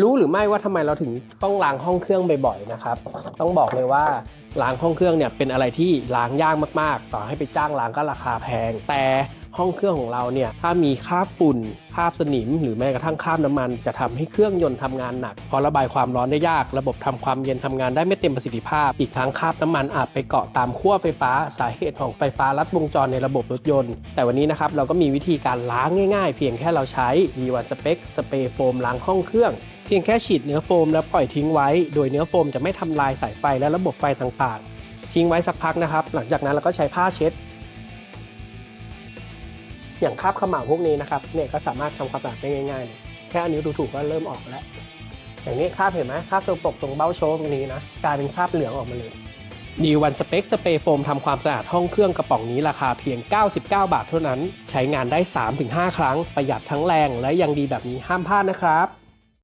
รู้หรือไม่ว่าทำไมเราถึงต้องล้างห้องเครื่องบ่อยๆนะครับ ต้องบอกเลยว่าล้างห้องเครื่องเนี่ยเป็นอะไรที่ล้างยากมากๆ ต่อให้ไปจ้างล้างก็ราคาแพง แต่ ห้องเครื่องของเราเนี่ยถ้ามีคราบฝุ่นคราบสนิม หรือแม้กระทั่งคราบน้ำมัน จะทำให้เครื่องยนต์ทำงานหนักพราะระบายความร้อนได้ยาก ระบบทำความเย็นทำงานได้ไม่เต็มประสิทธิภาพ อีกทั้งคราบน้ำมันอาจไปเกาะตามขั้วไฟฟ้า สาเหตุของไฟฟ้าลัดวงจรในระบบรถยนต์ แต่วันนี้นะครับเราก็มีวิธีการล้างง่าย ๆ เพียงแค่เราใช้ V1 Spec สเปรย์โฟมล้างห้องเครื่องเพียงแค่ฉีดเนื้อโฟมแล้วปล่อยทิ้งไว้ โดยเนื้อโฟมจะไม่ทำลายสายไฟและระบบไฟต่างๆ ทิ้งไว้สักพักนะครับ หลังจากนั้นเราก็ใช้ผ้าเช็ด อย่างคราบขม่าพวกนี้นะครับเนี่ยก็สามารถทำความสะอาดได้ง่ายๆ แค่อันนิ้วถูกก็เริ่มออกแล้ว อย่างนี้คราบเห็นไหมคราบตรงปกตรงเบ้าโชว์ตรงนี้นะกลายเป็นคราบเหลืองออกมาเลยดีวันสเปกสเปรย์โฟมทำความสะอาดห้องเครื่องกระป๋องนี้ราคาเพียง 99 บาทเท่านั้น ใช้งานได้ 3-5 ครั้งประหยัดทั้งแรงและยังดีแบบนี้ห้ามพลาดนะครับ